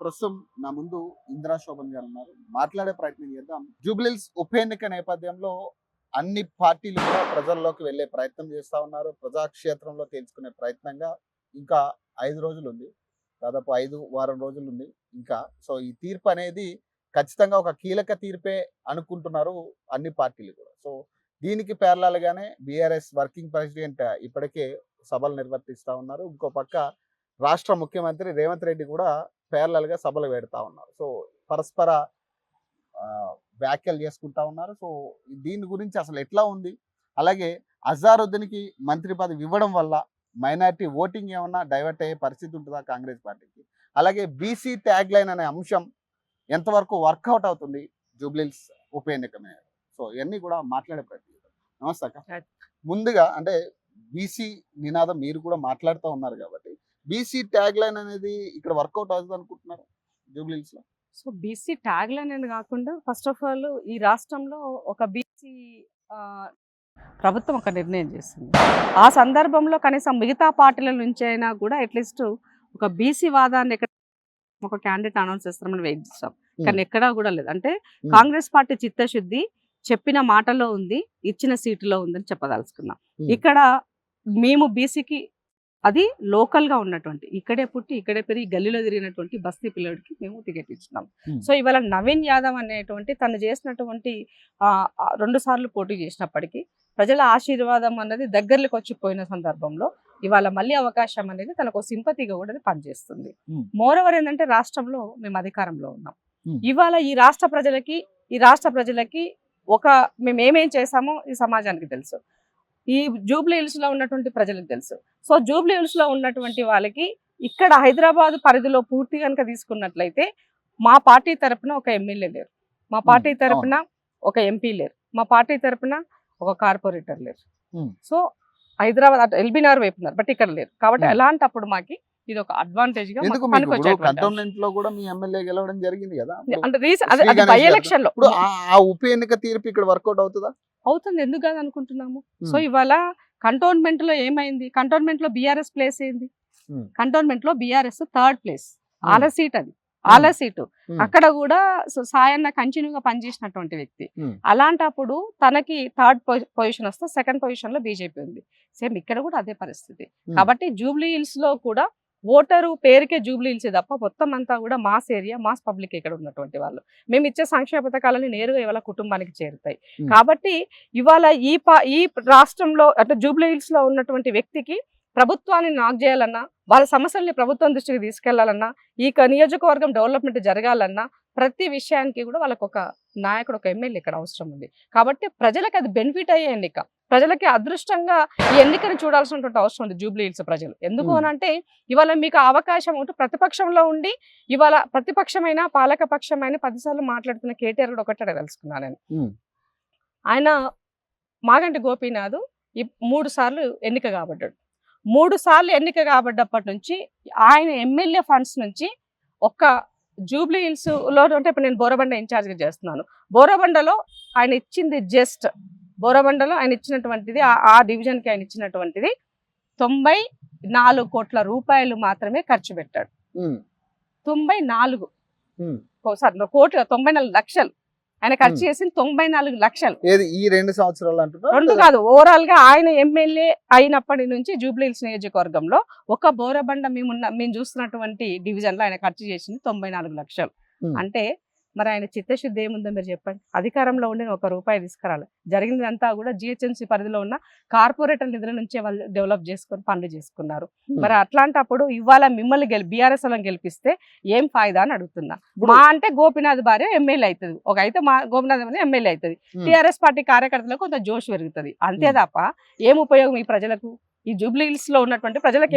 ప్రస్తుతం నా ముందు ఇందిరా శోభన్ గారు ఉన్నారు. మాట్లాడే ప్రయత్నం చేద్దాం. జూబ్లీల్స్ ఉప ఎన్నిక నేపథ్యంలో అన్ని పార్టీలు కూడా ప్రజల్లోకి వెళ్ళే ప్రయత్నం చేస్తా ఉన్నారు. ప్రజాక్షేత్రంలో తేల్చుకునే ప్రయత్నంగా ఇంకా ఐదు రోజులు ఉంది దాదాపు ఐదు వారం రోజులు ఉంది ఇంకా సో ఈ తీర్పు అనేది ఖచ్చితంగా ఒక కీలక తీర్పే అనుకుంటున్నారు అన్ని పార్టీలు కూడా. సో దీనికి ప్యారలాలుగానే బీఆర్ఎస్ వర్కింగ్ ప్రెసిడెంట్ ఇప్పటికే సభలు నిర్వర్తిస్తా ఉన్నారు. ఇంకో పక్క రాష్ట్ర ముఖ్యమంత్రి రేవంత్ రెడ్డి కూడా parallel గా సభలు పెడతా ఉన్నారు. సో పరస్పర వ్యాఖ్యలు చేసుకుంటా ఉన్నారు. సో దీని గురించి అసలు ఎట్లా ఉంది? అలాగే అజారుద్దీన్కి మంత్రి పదవి ఇవ్వడం వల్ల మైనారిటీ ఓటింగ్ ఏమన్నా డైవర్ట్ అయ్యే పరిస్థితి ఉంటుందా కాంగ్రెస్ పార్టీకి? అలాగే బీసీ ట్యాగ్ లైన్ అనే అంశం ఎంతవరకు వర్కౌట్ అవుతుంది? జూబ్లీల్స్ ఉప ఎన్నిక మీద. సో ఇవన్నీ కూడా మాట్లాడే ప్రయత్నం. నమస్తే. ముందుగా అంటే బీసీ నినాదం మీరు కూడా మాట్లాడుతూ ఉన్నారు కాబట్టి బీసీ ట్యాగ్ లైన్ అనేది ఇక్కడ వర్కౌట్ అవుతుంది అనుకుంటున్నారు జూబ్లీల్స్లో? సో బీసీ ట్యాగ్ అనేది కాకుండా ఫస్ట్ ఆఫ్ ఆల్ ఈ రాష్ట్రంలో ఒక బీసీ ప్రభుత్వం ఒక నిర్ణయం చేసింది. ఆ సందర్భంలో కనీసం మిగతా పార్టీల నుంచి అయినా కూడా అట్లీస్ట్ ఒక బీసీ వాదాన్ని ఎక్కడ ఒక క్యాండిడేట్ అనౌన్స్ చేస్తామని వెయిట్ చేస్తాం. కానీ ఎక్కడా కూడా లేదు. అంటే Hmm. కాంగ్రెస్ పార్టీ చిత్తశుద్ధి చెప్పిన మాటలో ఉంది ఇచ్చిన సీటులో ఉందని చెప్పదలుచుకున్నాం. Hmm. ఇక్కడ మేము బీసీకి అది లోకల్గా ఉన్నటువంటి ఇక్కడే పుట్టి ఇక్కడే పెరిగి గల్లీలో తిరిగినటువంటి బస్తీ పిల్లడికి మేము టికెట్ ఇచ్చినాం. సో ఇవాళ నవీన్ యాదవ్ అనేటువంటి తను చేసినటువంటి రెండు సార్లు పోటీ చేసినప్పటికీ ప్రజల ఆశీర్వాదం అన్నది దగ్గరలోకి వచ్చిపోయిన సందర్భంలో ఇవాళ మళ్ళీ అవకాశం అనేది తనకు సింపతిగా కూడా పనిచేస్తుంది. మోరవర్ ఏంటంటే రాష్ట్రంలో మేము అధికారంలో ఉన్నాం. ఇవాళ ఈ రాష్ట్ర ప్రజలకి ఈ రాష్ట్ర ప్రజలకి ఒక మేము ఏమేం చేశామో ఈ సమాజానికి తెలుసు ఈ జూబ్లీ హిల్స్లో ఉన్నటువంటి ప్రజలకు తెలుసు సో జూబ్లీ లో ఉన్నటువంటి వాళ్ళకి ఇక్కడ హైదరాబాద్ పరిధిలో పూర్తి కనుక తీసుకున్నట్లయితే మా పార్టీ తరపున ఒక ఎమ్మెల్యే లేరు మా పార్టీ. తరపున ఒక ఎంపీ లేరు మా పార్టీ తరపున ఒక కార్పొరేటర్ లేరు. సో హైదరాబాద్ అటు ఎల్బీనార్ వైపు ఉన్నారు బట్ ఇక్కడ లేరు కాబట్టి. అలాంటిప్పుడు మాకి ఇది ఒక అడ్వాంటేజ్గా. కంటోన్మెంట్లో కూడా మీ ఎమ్మెల్యే గెలవడం జరిగింది కదా అంటే రీసెంట్ బై. ఎలక్షన్లో ఆ- ఉప ఎన్నిక తీర్పు ఇక్కడ వర్కౌట్ అవుతుందా అవుతుంది ఎందుకు కాదు అనుకుంటున్నాము. సో ఇవాళ కంటోన్మెంట్లో ఏమైంది కంటోన్మెంట్లో బీఆర్ఎస్ ప్లేస్ ఏంది. కంటోన్మెంట్లో బీఆర్ఎస్ థర్డ్ ప్లేస్. ఆల సీట్ అది ఆల సీటు. అక్కడ కూడా సాయన్న కంటిన్యూగా పనిచేసినటువంటి వ్యక్తి. అలాంటప్పుడు తనకి థర్డ్ పొజిషన్ వస్తే సెకండ్ పొజిషన్లో బీజేపీ ఉంది సేమ్ ఇక్కడ కూడా అదే పరిస్థితి. కాబట్టి జూబ్లీ హిల్స్లో కూడా ఓటరు పేరుకే జూబ్లీ హిల్స్ తప్ప మొత్తం అంతా కూడా మాస్ ఏరియా మాస్ పబ్లిక్ ఇక్కడ ఉన్నటువంటి వాళ్ళు మేము ఇచ్చే సంక్షేమ పథకాలని నేరుగా ఇవాళ కుటుంబానికి చేరుతాయి. కాబట్టి ఇవాళ ఈ పా ఈ రాష్ట్రంలో అంటే జూబ్లీ హిల్స్లో ఉన్నటువంటి వ్యక్తికి ప్రభుత్వాన్ని నాక్ చేయాలన్నా వాళ్ళ సమస్యల్ని ప్రభుత్వం దృష్టికి తీసుకెళ్ళాలన్నా ఈ నియోజకవర్గం డెవలప్మెంట్ జరగాలన్నా ప్రతి విషయానికి కూడా వాళ్ళకు ఒక నాయకుడు ఒక ఎమ్మెల్యే ఇక్కడ అవసరం ఉంది. కాబట్టి ప్రజలకు అది బెనిఫిట్ అయ్యే ఎన్నిక ప్రజలకి అదృష్టంగా ఈ ఎన్నికను చూడాల్సినటువంటి అవసరం ఉంది జూబ్లీ హిల్స్ ప్రజలు. ఎందుకు. అని అంటే ఇవాళ మీకు అవకాశం ఉంటూ ప్రతిపక్షంలో ఉండి ఇవాళ ప్రతిపక్షమైన పాలక పక్షమైన పదిసార్లు మాట్లాడుతున్న కేటీఆర్ కూడా ఒకటే తెలుసుకున్నాను నేను. ఆయన మాగంటి గోపీనాథ్ ఈ మూడు సార్లు ఎన్నిక కాబడ్డాడు. మూడు సార్లు ఎన్నిక కాబడ్డప్పటి నుంచి ఆయన ఎమ్మెల్యే ఫండ్స్ నుంచి ఒక్క జూబ్లీ హిల్స్లో అంటే ఇప్పుడు నేను బోరబండ ఇన్ఛార్జ్గా చేస్తున్నాను. బోరబండలో ఆయన ఇచ్చింది జస్ట్ బోరబండలో ఆయన ఇచ్చినటువంటిది ఆ- డివిజన్కి ఆయన ఇచ్చినటువంటిది తొంభై నాలుగు కోట్ల రూపాయలు మాత్రమే ఖర్చు పెట్టాడు. తొంభై నాలుగు. సారీ కోట్లు తొంభై నాలుగు లక్షలు. ఆయన ఖర్చు చేసింది తొంభై నాలుగు లక్షలు. ఏది ఈ రెండు సంవత్సరాలు అంటున్నారు? రెండు కాదు ఓవరాల్గా ఆయన ఎమ్మెల్యే అయినప్పటి నుంచి జూబ్లీహిల్స్ నియోజకవర్గంలో ఒక బోరబండ మేము మేము చూస్తున్నటువంటి డివిజన్లో ఆయన ఖర్చు చేసింది తొంభై నాలుగు లక్షలు. అంటే మరి ఆయన చిత్తశుద్ధి ఏముందో మీరు చెప్పండి. అధికారంలో ఉండి ఒక రూపాయి తీసుకురాలి. జరిగిందంతా కూడా జిహెచ్ఎంసీ పరిధిలో ఉన్న కార్పొరేటర్ నిధుల నుంచే వాళ్ళు డెవలప్ చేసుకొని పనులు చేసుకున్నారు. మరి అట్లాంటప్పుడు ఇవాళ మిమ్మల్ని గెలి బీఆర్ఎస్ వాళ్ళని గెలిపిస్తే ఏం ఫాయిదా అని అడుగుతున్నా. మా అంటే గోపినాథ్ భార్య ఎమ్మెల్యే అవుతుంది. ఒక అయితే మా గోపినాథ్ భార్య ఎమ్మెల్యే అవుతుంది. టిఆర్ఎస్ పార్టీ కార్యకర్తలకు కొంత జోష్ పెరుగుతుంది. అంతే. తప్ప ఏం ఉపయోగం ఈ ప్రజలకు? ఈ జూబ్లీ హిల్స్లో ఉన్నటువంటి ప్రజలకు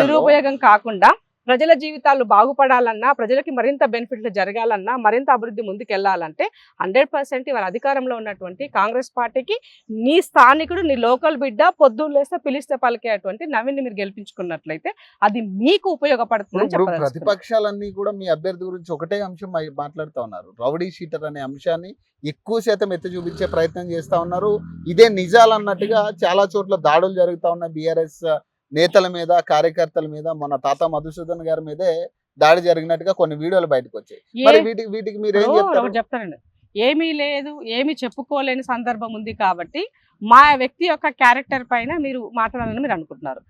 నిరుపయోగం కాకుండా ప్రజల జీవితాలు బాగుపడాలన్నా ప్రజలకి మరింత బెనిఫిట్లు జరగాలన్నా మరింత అభివృద్ధి ముందుకెళ్ళాలంటే హండ్రెడ్ పర్సెంట్ ఇవాళ అధికారంలో ఉన్నటువంటి కాంగ్రెస్ పార్టీకి నీ స్థానికుడు నీ లోకల్ బిడ్డ పొద్దున్న లేస్తే పిలిస్తే పలికేటువంటి నవీన్ మీరు గెలిపించుకున్నట్లయితే అది మీకు చెప్పదలుచుకున్నాను. ప్రతిపక్షాలన్నీ కూడా మీ అభ్యర్థి గురించి ఒకటే అంశం మాట్లాడుతా ఉన్నారు. రౌడీ షీటర్ అనే అంశాన్ని ఎక్కువ శాతం ఎత్తి చూపించే ప్రయత్నం చేస్తా ఉన్నారు. ఇదే నిజాలు అన్నట్టుగా చాలా చోట్ల దాడులు జరుగుతా ఉన్నాయి. బీఆర్ఎస్ నేతల మీద కార్యకర్తల మీద మన తాత మధుసూదన్ గారి మీదే దాడి జరిగినట్టుగా కొన్ని వీడియోలు బయటకు వచ్చాయి. మరి వీటికి వీటికి మీరు ఏం చెప్తారు? చెప్తానండి. ఏమీ లేదు ఏమీ చెప్పుకోలేని సందర్భం ఉంది కాబట్టి మా వ్యక్తి యొక్క క్యారెక్టర్ పైన మీరు మాట్లాడాలని మీరు అనుకుంటున్నారు.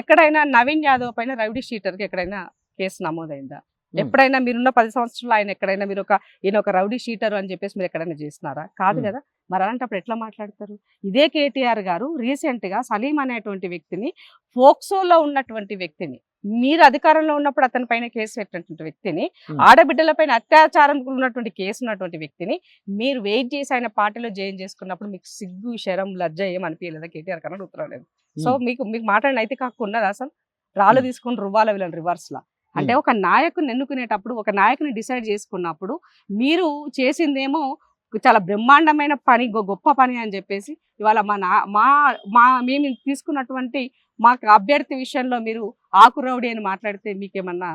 ఎక్కడైనా నవీన్ యాదవ్ పైన రౌడీ షీటర్కి ఎక్కడైనా కేసు నమోదైందా. ఎప్పుడైనా మీరున్న పది సంవత్సరాలు ఆయన ఎక్కడైనా మీరు ఒక ఈయన ఒక రౌడీ షీటర్ అని చెప్పేసి మీరు ఎక్కడైనా చేస్తున్నారా? కాదు. కదా. మరి అలాంటప్పుడు ఎట్లా మాట్లాడతారు? ఇదే కేటీఆర్ గారు రీసెంట్గా సలీం అనేటువంటి వ్యక్తిని ఫోక్సోలో ఉన్నటువంటి వ్యక్తిని మీరు అధికారంలో ఉన్నప్పుడు అతని పైన కేసు పెట్టినటువంటి వ్యక్తిని. ఆడబిడ్డలపైన అత్యాచారం ఉన్నటువంటి కేసు ఉన్నటువంటి వ్యక్తిని మీరు వెయిట్ చేసి ఆయన పార్టీలో జాయిన్ చేసుకున్నప్పుడు మీకు సిగ్గు శరం లజ్జ ఏం అనిపించలేదా కేటీఆర్ కన్నా అడుగుతున్నాను సో మీకు మీకు మాట్లాడిన అయితే కాకుండా అసలు రాళ్ళు. తీసుకొని రువ్వాల వీళ్ళని రివర్స్ లా. అంటే ఒక నాయకుని ఎన్నుకునేటప్పుడు ఒక నాయకుని డిసైడ్ చేసుకున్నప్పుడు మీరు చేసిందేమో చాలా బ్రహ్మాండమైన పని గొప్ప పని అని చెప్పేసి ఇవాళ మా నా మా మా మేము తీసుకున్నటువంటి మాకు అభ్యర్థి విషయంలో మీరు ఆకురౌడి అని మాట్లాడితే మీకేమన్నా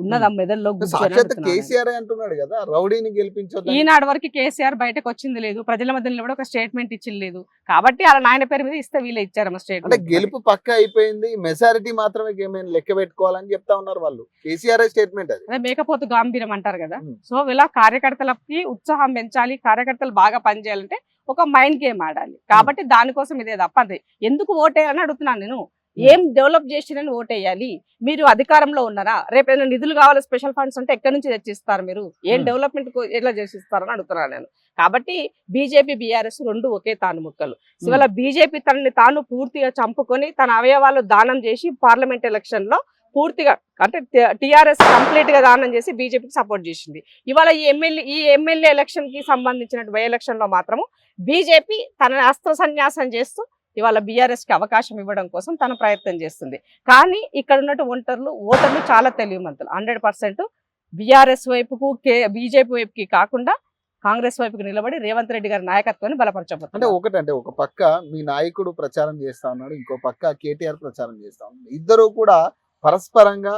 ఉన్నదా నేను. కేసీఆర్ అంటున్నాడు కదా రౌడీని గెలిపించొద్దు ఈనాడు వరకు కేసీఆర్ బయటకు వచ్చింది లేదు ప్రజల మధ్య నిలబడి ఒక స్టేట్మెంట్ ఇచ్చింది లేదు. కాబట్టి అలా నాయన పేరు మీద ఇస్తే వీళ్ళే ఇచ్చారమ్మ అంటే స్టేట్మెంట్. గెలుపు పక్క అయిపోయింది మెజారిటీ మాత్రమే లెక్క పెట్టుకోవాలని చెప్తా ఉన్నారు వాళ్ళు. కేసీఆర్ స్టేట్మెంట్ అది. మేకపోతు గాంభీరం అంటారు కదా. ఉమ్. సో ఇలా కార్యకర్తలకి ఉత్సాహం పెంచాలి కార్యకర్తలు బాగా పనిచేయాలంటే ఒక మైండ్ గేమ్ ఆడాలి. కాబట్టి దానికోసం ఇదే తప్ప అంతే. ఎందుకు ఓటేయాలని అడుగుతున్నాను నేను. ఏం డెవలప్ చేసిరని ఓటేయాలి? మీరు అధికారంలో ఉన్నారా? రేపు ఏదైనా నిధులు కావాలి స్పెషల్ ఫండ్స్ అంటే ఎక్కడి నుంచి తెచ్చిస్తారు మీరు? ఏం Hmm. డెవలప్మెంట్ ఎట్లా చేసిస్తారని అడుగుతున్నాను నేను. కాబట్టి బీజేపీ బీఆర్ఎస్ రెండు ఒకే తాను ముక్కలు సో ఇవాళ బీజేపీ తనని తాను పూర్తిగా చంపుకొని తన అవయవాలు దానం చేసి పార్లమెంట్ ఎలక్షన్లో పూర్తిగా అంటే టిఆర్ఎస్ కంప్లీట్గా దానం చేసి బీజేపీకి సపోర్ట్ చేసింది. ఇవాళ ఈ ఎమ్మెల్యే ఈ ఎమ్మెల్యే ఎలక్షన్కి సంబంధించిన బై ఎలక్షన్లో మాత్రము బీజేపీ తన అస్త్ర సన్యాసం చేస్తూ ఇవాళ బీఆర్ఎస్కి అవకాశం ఇవ్వడం కోసం తన ప్రయత్నం చేస్తుంది. కానీ ఇక్కడ ఉన్నట్టు ఓటర్లు ఓటర్లు చాలా తెలివిమంతులు హండ్రెడ్ పర్సెంట్ బీఆర్ఎస్ వైపుకు కే బీజేపీ వైపుకి కాకుండా కాంగ్రెస్ వైపుకి నిలబడి రేవంత్ రెడ్డి గారి నాయకత్వాన్ని అంటే ఒకటంటే ఒక పక్క మీ నాయకుడు ప్రచారం చేస్తా ఉన్నాడు ఇంకో పక్క కేటీఆర్ ప్రచారం చేస్తా ఉన్నాడు. ఇద్దరు కూడా పరస్పరంగా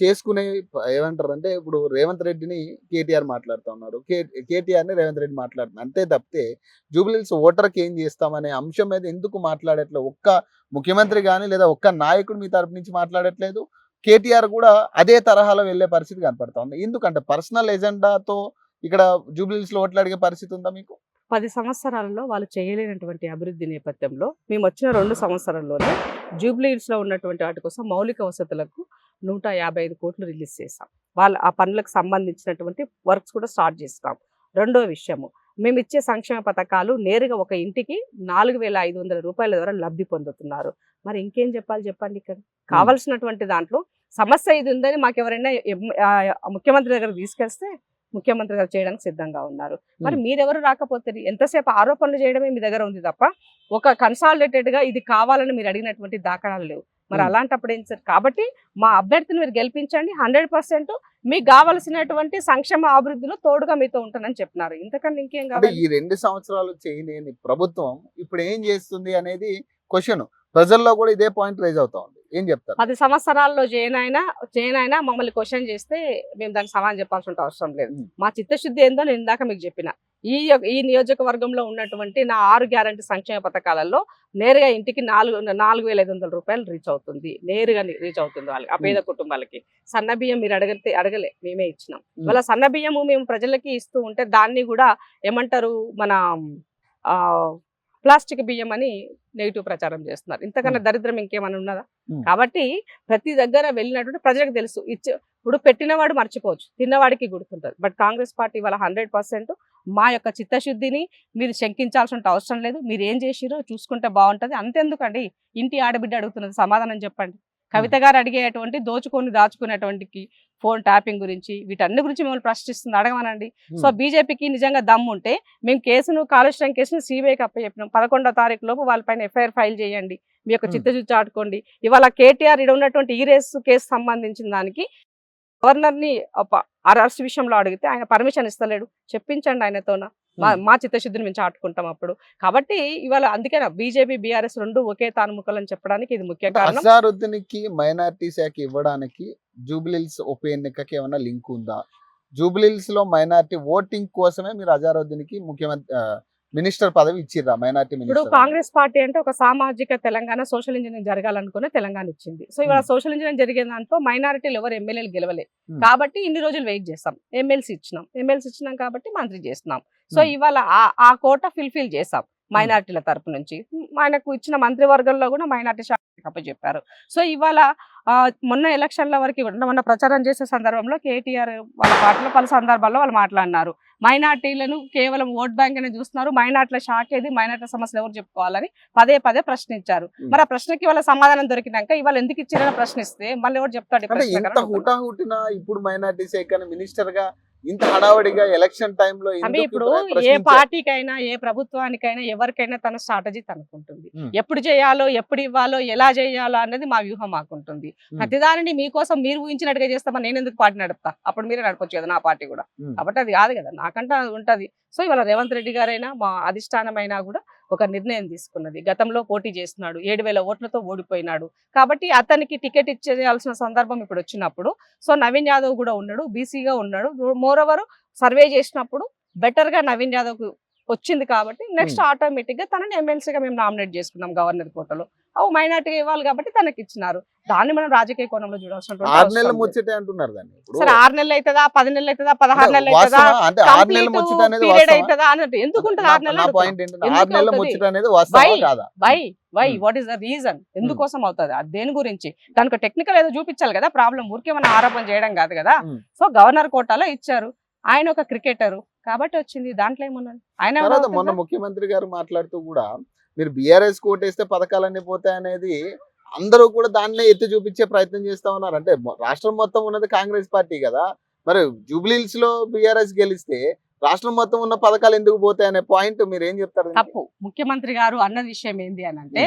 చేసుకునే ఏమంటారు అంటే ఇప్పుడు రేవంత్ రెడ్డిని కేటీఆర్ మాట్లాడుతూ ఉన్నారు. కేటీఆర్ని రేవంత్ రెడ్డి మాట్లాడుతున్నారు అంతే తప్పితే జూబ్లీస్ ఓటర్కి ఏం చేస్తామనే అంశం మీద ఎందుకు మాట్లాడట్లేదు? ఒక్క ముఖ్యమంత్రి కానీ లేదా ఒక్క నాయకుడు మీ తరపు నుంచి మాట్లాడట్లేదు. కేటీఆర్ కూడా అదే తరహాలో వెళ్ళే పరిస్థితి కనపడుతుంది ఎందుకంటే పర్సనల్ ఎజెండాతో ఇక్కడ జూబ్లీస్లో ఓట్లు అడిగే పరిస్థితి ఉందా మీకు? పది సంవత్సరాలలో వాళ్ళు చేయలేనటువంటి అభివృద్ధి నేపథ్యంలో మేము వచ్చిన రెండు సంవత్సరాల్లోనే జూబ్లీహిల్స్లో ఉన్నటువంటి వాటి కోసం మౌలిక వసతులకు నూట యాభై ఐదు కోట్లు రిలీజ్ చేసాం వాళ్ళ ఆ పనులకు సంబంధించినటువంటి వర్క్స్ కూడా స్టార్ట్ చేస్తాం. రెండో విషయము మేము ఇచ్చే సంక్షేమ పథకాలు నేరుగా ఒక ఇంటికి నాలుగు వేల ఐదు వందల రూపాయల ద్వారా లబ్ధి పొందుతున్నారు. మరి ఇంకేం చెప్పాలి చెప్పండి ఇక్కడ? కావాల్సినటువంటి దాంట్లో సమస్య ఇది ఉందని మాకు ఎవరైనా ముఖ్యమంత్రి దగ్గర తీసుకెళ్తే ముఖ్యమంత్రి గారు చేయడానికి సిద్ధంగా ఉన్నారు. మరి మీరెవరు రాకపోతే ఎంతసేపు ఆరోపణలు చేయడమే మీ దగ్గర ఉంది తప్ప ఒక కన్సాలిడేటెడ్గా ఇది కావాలని మీరు అడిగినటువంటి దాఖలాలు లేవు. మరి. అలాంటప్పుడు ఏం సార్ కాబట్టి మా అభ్యర్థిని మీరు గెలిపించండి. హండ్రెడ్ పర్సెంట్ మీకు కావలసినటువంటి సంక్షేమ అభివృద్ధిలో తోడుగా మీతో ఉంటానని చెప్పినారు. ఇంతకన్నా ఇంకేం కావాలి? ఈ రెండు సంవత్సరాలు చేయలేని ప్రభుత్వం ఇప్పుడు ఏం చేస్తుంది అనేది క్వశ్చన్ ప్రజల్లో కూడా ఇదే పాయింట్ రైజ్ అవుతా ఉంది. ఏం చెప్తారు? పది సంవత్సరాల్లో జైన్ అయినా మమ్మల్ని క్వశ్చన్ చేస్తే మేము దానికి సమాధానం చెప్పాల్సిన అవసరం లేదు. మా చిత్తశుద్ధి ఏందో నేను ఇందాక మీకు చెప్పిన. ఈ ఈ నియోజకవర్గంలో ఉన్నటువంటి నా ఆరు గ్యారంటీ సంక్షేమ పథకాలలో నేరుగా ఇంటికి నాలుగు నాలుగు వేల ఐదు వందల రూపాయలు రీచ్ అవుతుంది. నేరుగా రీచ్ అవుతుంది వాళ్ళకి ఆ పేద కుటుంబాలకి. సన్న బియ్యం మీరు అడగతే అడగలే మేమే ఇచ్చినాం. వాళ్ళ సన్న బియ్యము మేము ప్రజలకి ఇస్తూ ఉంటే దాన్ని కూడా ఏమంటారు మన ఆ ప్లాస్టిక్ బియ్యం అని నెగిటివ్ ప్రచారం చేస్తున్నారు. ఇంతకన్నా దరిద్రం ఇంకేమైనా ఉన్నదా. కాబట్టి ప్రతి దగ్గర వెళ్ళినటువంటి ప్రజలకు తెలుసు. ఇచ్చే ఇప్పుడు పెట్టినవాడు మర్చిపోవచ్చు. తిన్నవాడికి గుర్తుంటుంది. బట్ కాంగ్రెస్ పార్టీ వాళ్ళ హండ్రెడ్ పర్సెంట్ మా యొక్క చిత్తశుద్ధిని మీరు శంకించాల్సిన అవసరం లేదు. మీరు ఏం చేసిరో చూసుకుంటే బాగుంటది. అంతెందుకండి. ఇంటి ఆడబిడ్డ అడుగుతున్నది సమాధానం చెప్పండి. కవిత గారు అడిగేటువంటి దోచుకొని దాచుకునేటువంటి ఫోన్ ట్యాపింగ్ గురించి వీటన్ని గురించి మిమ్మల్ని ప్రశ్నిస్తుంది. అడగమనండి. సో బీజేపీకి నిజంగా దమ్ము ఉంటే మేము కేసును కాలుష్యం కేసును సిబిఐకి అప్పచెప్పినాం పదకొండో తారీఖు లోపు వాళ్ళపైన ఎఫ్ఐఆర్ ఫైల్ చేయండి. మీ యొక్క. చిత్తశుద్ధి చాటుకోండి. ఇవాళ కేటీఆర్ ఇక్కడ ఉన్నటువంటి ఈ రేసు కేసు సంబంధించిన దానికి గవర్నర్ని అరెస్ట్ విషయంలో అడిగితే ఆయన పర్మిషన్ ఇస్తలేడు. చెప్పించండి ఆయనతోన. మా. మా చిత్తశుద్ధిని మేము చాటుకుంటాం అప్పుడు. కాబట్టి ఇవాళ అందుకేనా బీజేపీ బీఆర్ఎస్ రెండు ఒకే తానుముఖలని చెప్పడానికి ఇది ముఖ్య కారణం. మైనార్టీ శాఖ ఇవ్వడానికి జూబ్లీల్స్ ఉప ఎన్నికకి ఏమైనా లింక్ ఉందా? జూబ్లీల్స్లో మైనార్టీ ఓటింగ్ కోసమే మీరు అజారుద్దీన్కి ముఖ్యమంత్రి మినిస్టర్ పదవి ఇచ్చిర్రా మైనార్టీ ఇప్పుడు కాంగ్రెస్ పార్టీ అంటే ఒక సామాజిక తెలంగాణ సోషల్ ఇంజనీరింగ్ జరగాలనుకునే తెలంగాణ ఇచ్చింది. సో ఇవాళ Hmm. సోషల్ ఇంజనీరింగ్ జరిగే దాంట్లో మైనారిటీలు ఎవరు ఎమ్మెల్యేలు గెలవలే. Hmm. కాబట్టి ఇన్ని రోజులు వెయిట్ చేస్తాం. ఎమ్మెల్సీ ఇచ్చినాం. ఎమ్మెల్సీ ఇచ్చినాం కాబట్టి మంత్రి చేస్తున్నాం. So Hmm. ఇవాళ ఆ- ఆ కోట ఫిల్ఫిల్ చేసాం మైనార్టీల తరపు నుంచి. ఆయనకు ఇచ్చిన మంత్రివర్గంలో కూడా మైనార్టీ శాఖ చెప్పారు. సో ఇవాళ మొన్న ఎలక్షన్ల వరకు మొన్న ప్రచారం చేసే సందర్భంలో కేటీఆర్ వాళ్ళ పార్టీలో పలు సందర్భాల్లో వాళ్ళు మాట్లాడినారు. మైనార్టీలను కేవలం ఓట్ బ్యాంక్ అనే చూస్తున్నారు. మైనార్టీల శాఖ ఏది? మైనార్టీల సమస్యలు ఎవరు చెప్పుకోవాలని పదే పదే ప్రశ్నించారు. మరి ఆ ప్రశ్నకి వాళ్ళ సమాధానం దొరికినాక ఇవాళ ఎందుకు ఇచ్చారని ప్రశ్నిస్తే మళ్ళీ ఎవరు చెప్తాడు ఇప్పుడు మైనార్టీ శాఖ మినిస్టర్గా ఇంత హడావడిగా ఎలక్షన్ టైంలో ఇప్పుడు ఏ? పార్టీకైనా ఏ ప్రభుత్వానికైనా ఎవరికైనా తన స్ట్రాటజీ తనకుంటుంది. ఎప్పుడు చేయాలో ఎప్పుడు ఇవ్వాలో ఎలా చేయాలో అనేది మా వ్యూహం మాకుంటుంది. ప్రతిదానిని మీకోసం మీరు ఊహించినట్టుగా చేస్తామని నేను ఎందుకు పార్టీ నడుపుతా అప్పుడు మీరే నడపొచ్చు కదా నా పార్టీ కూడా. కాబట్టి అది కాదు కదా నాకంటే అది ఉంటది సో ఇవాళ రేవంత్ రెడ్డి గారైనా మా అధిష్టానమైనా కూడా ఒక నిర్ణయం తీసుకున్నది. గతంలో పోటీ చేస్తున్నాడు. ఏడు వేల ఓట్లతో ఓడిపోయినాడు. కాబట్టి అతనికి టికెట్ ఇచ్చేయాల్సిన సందర్భం ఇప్పుడు వచ్చినప్పుడు సో నవీన్ యాదవ్ కూడా ఉన్నాడు బీసీగా ఉన్నాడు. మోర్ ఓవర్ సర్వే చేసినప్పుడు బెటర్గా నవీన్ యాదవ్ వచ్చింది కాబట్టి నెక్స్ట్ ఆటోమేటిక్గా తనని ఎమ్మెల్సీగా మేము నామినేట్ చేసుకున్నాం గవర్నర్ కోటలో. మైనార్టీగా ఇవ్వాలి కాబట్టి తనకి ఇచ్చినారు దాన్ని మనం రాజకీయ కోణంలో చూడాల్సిన ఆరు నెలల ముచ్చటే అంటున్నారు దాన్ని. ఇప్పుడు సరే ఆరు నెలలు అవుతుందా పది నెలలు అవుతుందా పదహారు నెలలు అవుతుందా? అవుతుందా అన్నట్టు. ఎందుకు ఉంటుంది నా- ఆరు నెలలు. పాయింట్ ఆరు నెలల అవుతుంది? ముచ్చట అనేది why why Hmm. What is the reason ఎందుకోసం అవుతుంది? అది దేని గురించి? దానికి టెక్నికల్ ఏదో చూపించాలి కదా ప్రాబ్లం ఊరికే మనం ఆరోపణ చేయడం కాదు కదా. Hmm. సో గవర్నర్ కోటాలో ఇచ్చారు. ఆయన ఒక క్రికెటర్ కాబట్టి వచ్చింది. దాంట్లో ఏమున్నది? ఆయన మొన్న అవుతుందా? ముఖ్యమంత్రి గారు మాట్లాడుతూ కూడా మీరు బీఆర్ఎస్ కోటేస్తే పథకాలన్నీ పోతాయి అనేది అందరూ కూడా దాన్నే ఎత్తి చూపించే ప్రయత్నం చేస్తా ఉన్నారు. అంటే రాష్ట్రం మొత్తం ఉన్నది కాంగ్రెస్ పార్టీ కదా. మరి జూబ్లీహిల్స్లో బీఆర్ఎస్ గెలిస్తే రాష్ట్రం మొత్తం ఉన్న పథకాలు ఎందుకు పోతాయి అనే పాయింట్ మీరు ఏం చెప్తారు? తప్పు. ముఖ్యమంత్రి గారు అన్న విషయం ఏంది అని అంటే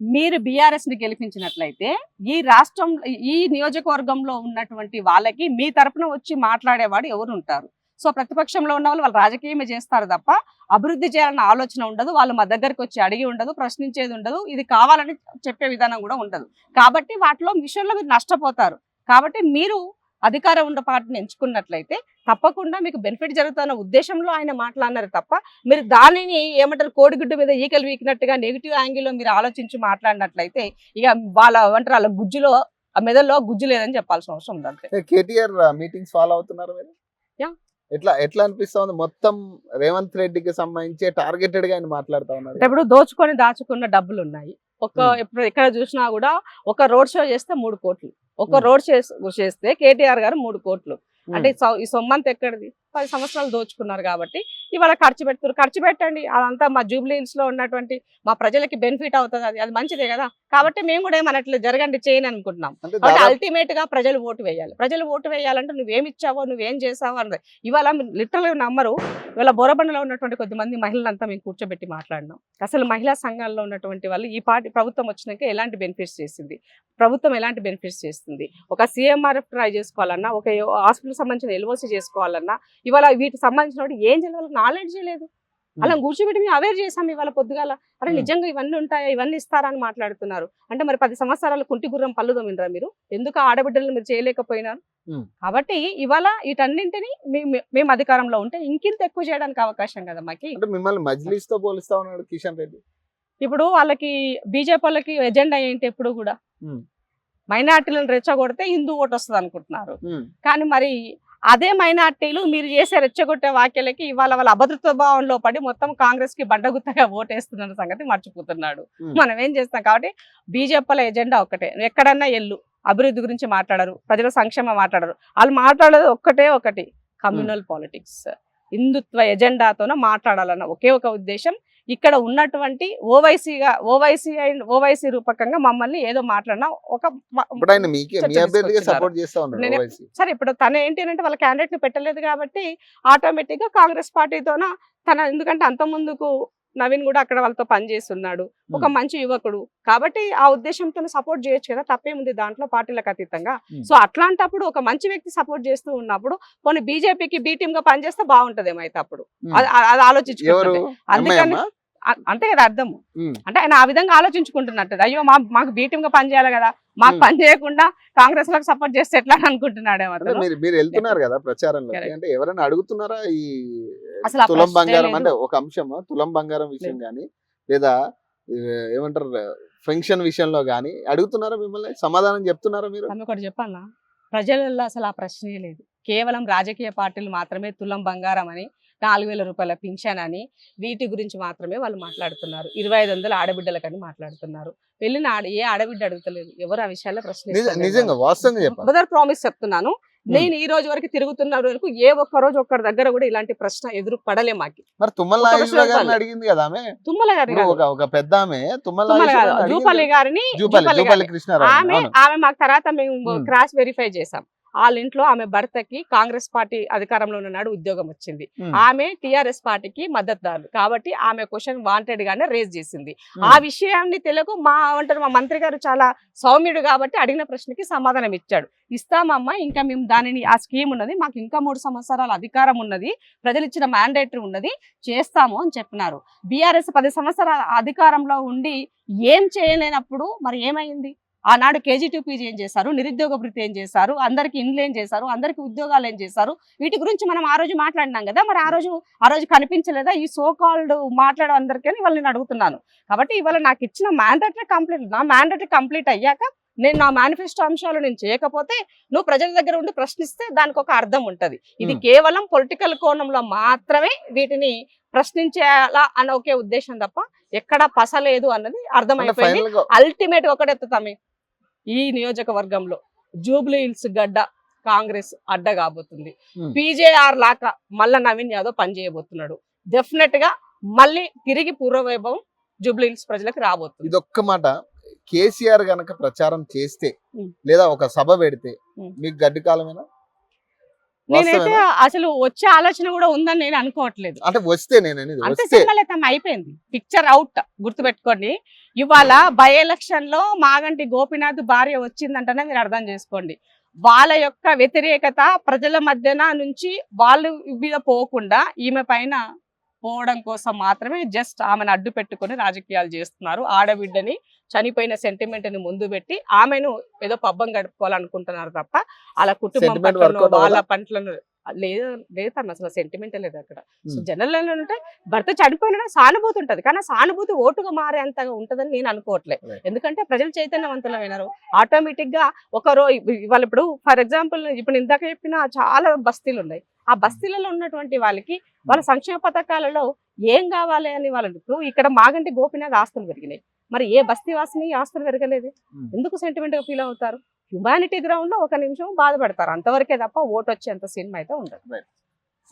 మీరు బీఆర్ఎస్ని గెలిపించినట్లయితే ఈ రాష్ట్రం ఈ నియోజకవర్గంలో ఉన్నటువంటి వాళ్ళకి మీ తరపున వచ్చి మాట్లాడేవాడు ఎవరు ఉంటారు సో ప్రతిపక్షంలో ఉన్న వాళ్ళు వాళ్ళు రాజకీయమే చేస్తారు తప్ప అభివృద్ధి చేయాలన్న ఆలోచన ఉండదు. వాళ్ళు మా దగ్గరికి వచ్చి అడిగి ఉండదు ప్రశ్నించేది ఉండదు. ఇది కావాలని చెప్పే విధానం కూడా ఉండదు. కాబట్టి వాటిలో విషయంలో మీరు నష్టపోతారు. కాబట్టి మీరు అధికారం ఉన్న పార్టీని ఎంచుకున్నట్లయితే తప్పకుండా మీకు బెనిఫిట్ జరుగుతున్న ఉద్దేశంలో ఆయన మాట్లాడినారు తప్ప మీరు దానిని ఏమంటారు కోడిగుడ్డు మీద ఈకలు వీకినట్టుగా నెగిటివ్ యాంగిల్లో మీరు ఆలోచించి మాట్లాడినట్లయితే ఇక వాళ్ళ ఏమంటారు వాళ్ళ గుజ్జులో ఆ మెదడులో గుజ్జు లేదని చెప్పాల్సిన అవసరం ఉంది అంతే కేటీఆర్ మీటింగ్స్ ఫాలో అవుతున్నారు మీరు? Yeah. ఎట్లా ఎట్లా అనిపిస్తా ఉంది మొత్తం రేవంత్ రెడ్డికి సంబంధించి టార్గెటెడ్గా ఆయన మాట్లాడుతా ఉన్నారు ఇప్పుడు దోచుకొని దాచుకున్న డబ్బులు ఉన్నాయి ఒక. ఇప్పుడు ఎక్కడ చూసినా కూడా ఒక రోడ్ షో చేస్తే మూడు కోట్లు ఒక. రోడ్ చేస్తే కేటీఆర్ గారు మూడు కోట్లు. అంటే ఈ సొమ్మంత ఎక్కడిది పది సంవత్సరాలు దోచుకున్నారు కాబట్టి ఇవాళ ఖర్చు పెడుతున్నారు. ఖర్చు పెట్టండి. అదంతా మా జూబ్లీహిల్స్లో ఉన్నటువంటి మా ప్రజలకి బెనిఫిట్ అవుతుంది. అది అది మంచిదే కదా. కాబట్టి మేము కూడా ఏమన్నట్లు జరగండి చేయని అనుకుంటున్నాం. అంటే కాబట్టి అల్టిమేట్గా ప్రజలు ఓటు వేయాలి. ప్రజలు ఓటు వేయాలంటే నువ్వేమి ఇచ్చావో నువ్వేం చేసావో అన్నది. ఇవాళ లిటరల్ నమ్మరు. ఇవాళ బోరబండలో ఉన్నటువంటి కొద్దిమంది మహిళలంతా మేము కూర్చోబెట్టి మాట్లాడినాం. అసలు మహిళా సంఘాల్లో ఉన్నటువంటి వాళ్ళు ఈ పార్టీ ప్రభుత్వం వచ్చినాక ఎలాంటి బెనిఫిట్స్ చేసింది? ప్రభుత్వం ఎలాంటి బెనిఫిట్స్ చేస్తుంది? ఒక సీఎంఆర్ఎఫ్ ట్రై చేసుకోవాలన్నా ఒక హాస్పిటల్ సంబంధించిన ఎల్ఓసి చేసుకోవాలన్నా ఇవాళ వీటికి సంబంధించిన ఏం చేయాలి నాలెడ్జ్ లేదు. అలా కూర్చోబెట్టి మేము అవేర్ చేసాం ఇవాళ పొద్దుగాల. అరే. నిజంగా ఇవన్నీ ఉంటాయా? ఇవన్నీ ఇస్తారా అని మాట్లాడుతున్నారు. అంటే మరి పది సంవత్సరాలు కుంటి గుర్రం పళ్ళు తోమినరా మీరు? ఎందుకు ఆడబిడ్డలు మీరు చేయలేకపోయినారు. కాబట్టి ఇవాళ వీటన్నింటిని మేము మేము అధికారంలో ఉంటే ఇంకింత ఎక్కువ చేయడానికి అవకాశం కదా మాకి. మిమ్మల్ని మజ్లీస్తో పోలిస్తా ఉన్నాడు కిషన్ రెడ్డి. ఇప్పుడు వాళ్ళకి బీజేపీ వాళ్ళకి ఎజెండా ఏంటి ఎప్పుడు కూడా. మైనార్టీలను రెచ్చగొడితే హిందూ ఓటు వస్తుంది అనుకుంటున్నారు కానీ మరి అదే మైనార్టీలు మీరు చేసే రెచ్చగొట్టే వ్యాఖ్యలకి ఇవాళ వాళ్ళ అభద్రత భావంలో పడి మొత్తం కాంగ్రెస్కి బండగుత్తగా ఓటేస్తున్న సంగతి మర్చిపోతున్నాడు. మనం ఏం చేస్తాం కాబట్టి బీజేపీల ఎజెండా ఒక్కటే. ఎక్కడన్నా ఎల్లు. అభివృద్ధి గురించి మాట్లాడరు. ప్రజల సంక్షేమం మాట్లాడరు. వాళ్ళు మాట్లాడేది ఒక్కటే ఒకటి. Communal politics. హిందుత్వ ఎజెండాతోన మాట్లాడాలన్న ఒకే ఒక ఉద్దేశం. ఇక్కడ ఉన్నటువంటి ఓవైసీగా ఓవైసీ అండ్ ఓవైసీ రూపకంగా మమ్మల్ని ఏదో మాట్లాడినా ఒక సరే ఇప్పుడు తను ఏంటి అంటే వాళ్ళ క్యాండిడేట్ని పెట్టలేదు కాబట్టి ఆటోమేటిక్గా కాంగ్రెస్ పార్టీతోన తన ఎందుకంటే అంత ముందుకు నవీన్ కూడా అక్కడ వాళ్ళతో పనిచేస్తున్నాడు ఒక. మంచి యువకుడు కాబట్టి ఆ ఉద్దేశంతో సపోర్ట్ చేయొచ్చు కదా తప్పేముంది దాంట్లో పార్టీలకు అతీతంగా. సో అట్లాంటప్పుడు ఒక మంచి వ్యక్తి సపోర్ట్ చేస్తూ ఉన్నప్పుడు కొన్ని బీజేపీకి బీ టీమ్గా పనిచేస్తే బాగుంటదేమో అయితే అప్పుడు. అది ఆలోచించుకుంటే అందుకని అంతే కదా అర్థము. అంటే ఆయన ఆ విధంగా ఆలోచించుకుంటున్నట్టు అయ్యో మా మాకు బీ టీమ్గా పని చేయాలి కదా మాకు. పని చేయకుండా కాంగ్రెస్లకు సపోర్ట్ చేస్తే ఎట్లా అని అనుకుంటున్నాడేమో అంటే అతను. మీరు వెళ్తున్నారు కదా ప్రచారంలో. అంటే ఎవరైనా అడుగుతున్నారా ఈ తులం ప్రశ్నే బంగారం. అంటే ఒక అంశం తులం బంగారం విషయం కానీ లేదా ఏమంటారు ఫంక్షన్ విషయంలో కానీ అడుగుతున్నారా మిమ్మల్ని? సమాధానం చెప్తున్నారా మీరు? ఒకటి చెప్పాలా? ప్రజలలో అసలు ఆ ప్రశ్నే లేదు. కేవలం రాజకీయ పార్టీలు మాత్రమే తులం బంగారం అని నాలుగు వేల రూపాయల పింఛన్ అని వీటి గురించి మాత్రమే వాళ్ళు మాట్లాడుతున్నారు. ఇరవై ఐదు వందల ఆడబిడ్డలకని మాట్లాడుతున్నారు. వెళ్ళిన ఆడ ఏ ఆడబిడ్డ అడుగుతలేదు? ఎవరు ఆ విషయాల్లో నిజంగా వాస్తవంగా బ్రదర్ ప్రామిస్ చెప్తున్నాను. నేను ఈ రోజు వరకు తిరుగుతున్న వరకు ఏ ఒక్క రోజు ఒక్కరి దగ్గర కూడా ఇలాంటి ప్రశ్న ఎదురు పడలే మాకి మరి తుమ్మల గారిని. అడిగింది కదా ఆమె తుమ్మల గారి. ఒక పెద్ద ఆమె తుమ్మల గారిని జూపల్లి జూపల్లి ఆమె. ఆమె మాకు తర్వాత మేము. క్రాస్ వెరిఫై చేసాం వాళ్ళ ఇంట్లో ఆమె భర్తకి కాంగ్రెస్ పార్టీ అధికారంలో ఉన్నాడు ఉద్యోగం వచ్చింది. ఆమె టిఆర్ఎస్ పార్టీకి మద్దతుదారు. కాబట్టి ఆమె క్వశ్చన్ వాంటెడ్ గానే రేజ్ చేసింది. ఆ విషయాన్ని తెలుగు మా అంటారు మా మంత్రి గారు చాలా సౌమ్యుడు కాబట్టి అడిగిన ప్రశ్నకి సమాధానం ఇచ్చాడు. ఇస్తామమ్మా ఇంకా మేము దానిని ఆ స్కీమ్ ఉన్నది మాకు ఇంకా మూడు సంవత్సరాల అధికారం ఉన్నది ప్రజలు ఇచ్చిన మ్యాండేటరీ ఉన్నది చేస్తాము అని చెప్పినారు. బీఆర్ఎస్ పది సంవత్సరాల అధికారంలో ఉండి ఏం చేయలేనప్పుడు మరి ఏమైంది? ఆనాడు కేజీ టూ పీజీ ఏం చేశారు? నిరుద్యోగ భృతి ఏం చేశారు? అందరికి ఇండ్లు ఏం చేశారు? అందరికి ఉద్యోగాలు ఏం చేశారు? వీటి గురించి మనం ఆ రోజు మాట్లాడినాం కదా? మరి ఆ రోజు ఆ రోజు కనిపించలేదా? ఈ సో కాల్డ్ మాట్లాడే అందరికీ అని వాళ్ళు నేను అడుగుతున్నాను. కాబట్టి ఇవాళ నాకు ఇచ్చిన మ్యాండేటరీ కంప్లీట్ నా మ్యాండేటరీ కంప్లీట్ అయ్యాక నేను నా మేనిఫెస్టో అంశాలు నేను చేయకపోతే నువ్వు ప్రజల దగ్గర ఉండి ప్రశ్నిస్తే దానికి ఒక అర్థం ఉంటది. ఇది. కేవలం పొలిటికల్ కోణంలో మాత్రమే వీటిని ప్రశ్నించాలా అన్న ఒకే ఉద్దేశం తప్ప ఎక్కడ పసలేదు అన్నది అర్థమైపోయింది. అల్టిమేట్ ఒకటెత్తుతామే. ఈ నియోజకవర్గంలో జూబ్లీ హిల్స్ గడ్డ కాంగ్రెస్ అడ్డ కాబోతుంది Hmm. పీజేఆర్ లాగా మళ్ళా నవీన్ యాదవ్ పనిచేయబోతున్నాడు డెఫినెట్గా మళ్ళీ తిరిగి పూర్వవైభవం జూబ్లీ హిల్స్ ప్రజలకు రాబోతుంది ఇదొక్క మాట కేసీఆర్ గనక ప్రచారం చేస్తే ఉమ్. లేదా ఒక సభ పెడితే ఉమ్. మీకు గడ్డి కాలమేనా నేనైతే? అసలు వచ్చే ఆలోచన కూడా ఉందని నేను అనుకోవట్లేదు. అంటే వస్తే నేను అయిపోయింది. పిక్చర్ అవుట్ గుర్తుపెట్టుకోండి. ఇవాళ బై ఎలక్షన్లో మాగంటి గోపీనాథ్ భార్య వచ్చిందంటేనే మీరు అర్థం చేసుకోండి. వాళ్ళ యొక్క వ్యతిరేకత ప్రజల మధ్యన నుంచి వాళ్ళు మీద పోకుండా ఈమె పైన పోవడం కోసం మాత్రమే జస్ట్ ఆమెను అడ్డు పెట్టుకొని రాజకీయాలు చేస్తున్నారు ఆడబిడ్డని చనిపోయిన సెంటిమెంట్ని ముందు పెట్టి ఆమెను ఏదో పబ్బం గడుపుకోవాలనుకుంటున్నారు తప్ప అలా కుటుంబం పట్లను వాళ్ళ? పట్లను లేదు లేదు అసలు సెంటిమెంట్ లేదు అక్కడ Hmm. జనరల్ ఏంటంటే భర్త చనిపోయినా సానుభూతి ఉంటది కానీ సానుభూతి ఓటుగా మారేంతగా ఉంటదని నేను అనుకోవట్లేదు. ఎందుకంటే ప్రజలు చైతన్యవంతులమైనారు ఆటోమేటిక్గా ఒక రో ఇవాళ ఇప్పుడు ఫర్ ఎగ్జాంపుల్ ఇప్పుడు ఇందాక చెప్పిన చాలా బస్తీలు ఉన్నాయి ఆ బస్తీలలో ఉన్నటువంటి వాళ్ళకి వాళ్ళ సంక్షేమ పథకాలలో ఏం కావాలి అని వాళ్ళు ఇప్పుడు ఇక్కడ మాగంటి గోపినాథ్ ఆస్తులు పెరిగినాయి. మరి ఏ బస్తీ వాసిని ఆస్తులు పెరగలేదు. ఎందుకు సెంటిమెంట్గా ఫీల్ అవుతారు? హ్యుమానిటీ గ్రౌండ్లో ఒక నిమిషం బాధపడతారు. అంతవరకే తప్ప ఓటు వచ్చేంత సినిమా అయితే ఉండదు.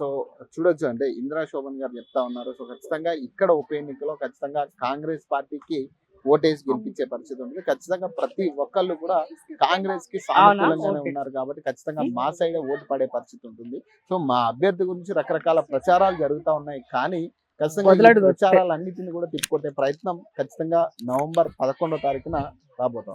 సో చూడొచ్చు అంటే ఇందిరా శోభన్ గారు చెప్తా ఉన్నారు. సో ఖచ్చితంగా ఇక్కడ ఉప ఎన్నికలో ఖచ్చితంగా కాంగ్రెస్ పార్టీకి ఓటేసి గెలిపించే పరిస్థితి ఉంటుంది ఖచ్చితంగా ప్రతి ఒక్కళ్ళు కూడా కాంగ్రెస్కి సానుకూలంగానే. ఉన్నారు కాబట్టి ఖచ్చితంగా మా సైడ్ ఓటు పడే పరిస్థితి ఉంటుంది. సో మా అభ్యర్థి గురించి రకరకాల ప్రచారాలు జరుగుతా ఉన్నాయి. కానీ ఖచ్చితంగా వస్తే. ప్రచారాలన్నిటిని కూడా తిప్పుకొట్టే ప్రయత్నం ఖచ్చితంగా నవంబర్ పదకొండో తారీఖున రాబోతోంది.